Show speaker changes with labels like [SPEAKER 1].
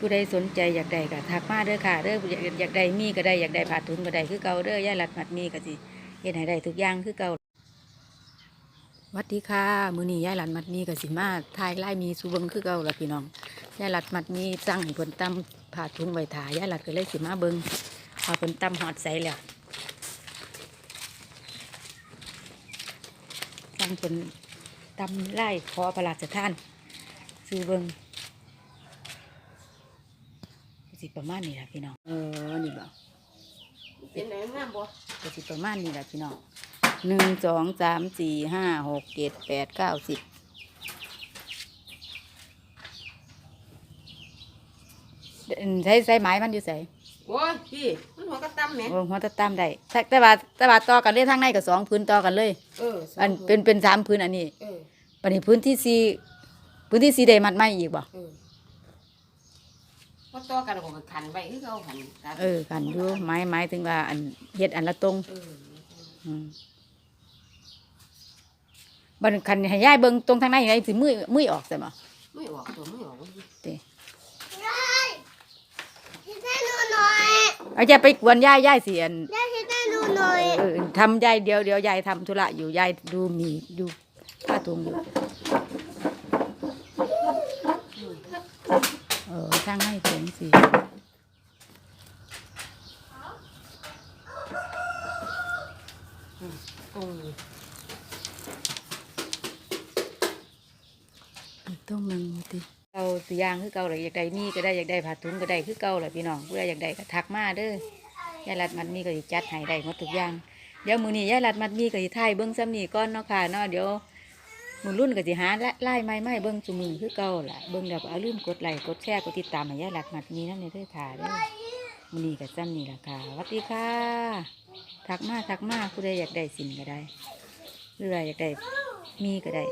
[SPEAKER 1] ผู้ใดสนใจอยากได้ก็ทักมาเด้อค่ะเด้ออยากอยากได้มีก็ได้อยากได้ผ้าถุงก็ได้คือเก่าเด้อย่าหลัดมัดมีก็สิเฮ็ดให้ได้ทุกอย่างคือเก่าวัดดีค่ะมือนี้ย่าหลัดมัดมีก็สิมาทายไล่มีสูเบิงคือเก่าล่ะพี่น้องย่าหลัดมัดมีสั่งให้เพิ่นตำผ้าถุงไว้ถ่ายย่าหลัดก็เลยสิมาเบิงพอเพิ่นตำฮอดใส่แล้วสั่งเพิ่นตำไล่ขอพระราชทานซื้อเบิง สิประมาณนี้แหละพี่น้อง เออ นี่บ่
[SPEAKER 2] เป็นไหนงามบ่
[SPEAKER 1] ก็สิประมาณนี้แหละพี่น้องหนึ่งสองสามสี่ห้าหกเจ็ดแปดเก้าสิบเอิ่นใช้ใช้ไม้มันอยู่ใส่
[SPEAKER 2] โอ้ยพี่มันหัวกระตั้มแหม
[SPEAKER 1] โอ้หัวตะตามได้แต่แต่ว่าแต่ว่าต่อกันเลยทางในกับสองพื้นต่อกันเลย
[SPEAKER 2] เออสง
[SPEAKER 1] อันเป็นเป็นสามพื้นอันนี้
[SPEAKER 2] เออ
[SPEAKER 1] ปันนี้พื้นที่สี่พื้นที่สี่ได้มัดไม่อีกบ่
[SPEAKER 2] เออ ว่าต่อกันก็ขันไปคือเขาขันกัน
[SPEAKER 1] เออกันดูไม้ไม้ถึงว่าอันเฮ็ดอันละตรง
[SPEAKER 2] เออ
[SPEAKER 1] อืมบันคันให้ย้ายเบิ่งตรงทางในไงสิมือมือออกใช่ไหม
[SPEAKER 2] ไม่ออกตัวไม่ออก
[SPEAKER 1] เต้
[SPEAKER 3] คิดให้หนูหน่อย
[SPEAKER 1] เอาจะไปกวนย้ายย้ายเสียน
[SPEAKER 3] ย่าคิดให้หนูหน่อย
[SPEAKER 1] เออทำย้ายเดียวเดียวยายทำธุระอยู่ยายดูหมีดูผ้าถุงอยู่เออช่างให้เสียงสิ
[SPEAKER 2] ต้
[SPEAKER 1] อีกต้องหนึ่งติเอาสียางคือเก่าเลยอยากได้มีก็ได้อยากได้ผ้าถุงก็ได้คือเก่าเลยพี่น้องเพื่ออยากได้ก็ทักมาเด้อยายรัดมัดมีก็จัดให้ได้หมดทุกอย่างเดี๋ยวมือนี้ยายรัดมัดมีก็สิถ่ายเบิ้องซ้ำนี่ก่อนเนาะค่ะเนาะเดี๋ยว มือรุ่นก็สิหาและไล่ไม้ไม้เบิ้งจุมือคือเก่าล่ะเบิ้งเดี๋ยวเอาลืมกดไลค์กดแชร์กดติดตามให้ยายรัดมัดมีนั่นในเด้อถ่ายด้อมือนี้ก็ซ้ำนี่ล่ะค่ะสวัสดีค่ะทักมาทักมาผู้ใดอยากได้สินก็ได้เรืออยากได้มีก็ได้